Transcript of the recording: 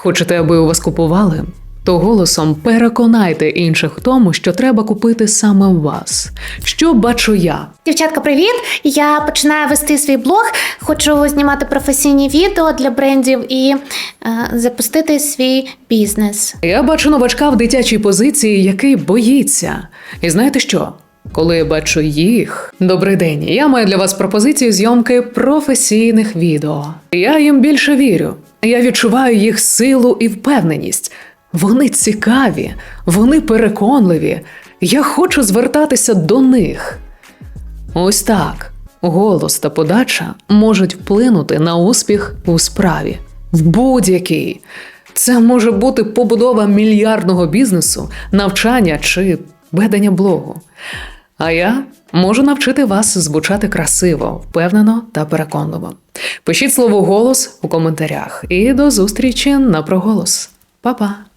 Хочете, аби у вас купували? То голосом переконайте інших в тому, що треба купити саме вас. Що бачу я? Дівчатка, привіт! Я починаю вести свій блог. Хочу знімати професійні відео для брендів і е, запустити свій бізнес. Я бачу новачка в дитячій позиції, який боїться. І знаєте що? Коли я бачу їх, добрий день. Я маю для вас пропозицію зйомки професійних відео. Я їм більше вірю. Я відчуваю їх силу і впевненість. Вони цікаві, вони переконливі. Я хочу звертатися до них. Ось так. Голос та подача можуть вплинути на успіх у справі. В будь-якій. Це може бути побудова мільярдного бізнесу, навчання чи ведення блогу. А я можу навчити вас звучати красиво, впевнено та переконливо. Пишіть слово голос у коментарях і до зустрічі на проголос. Па-па!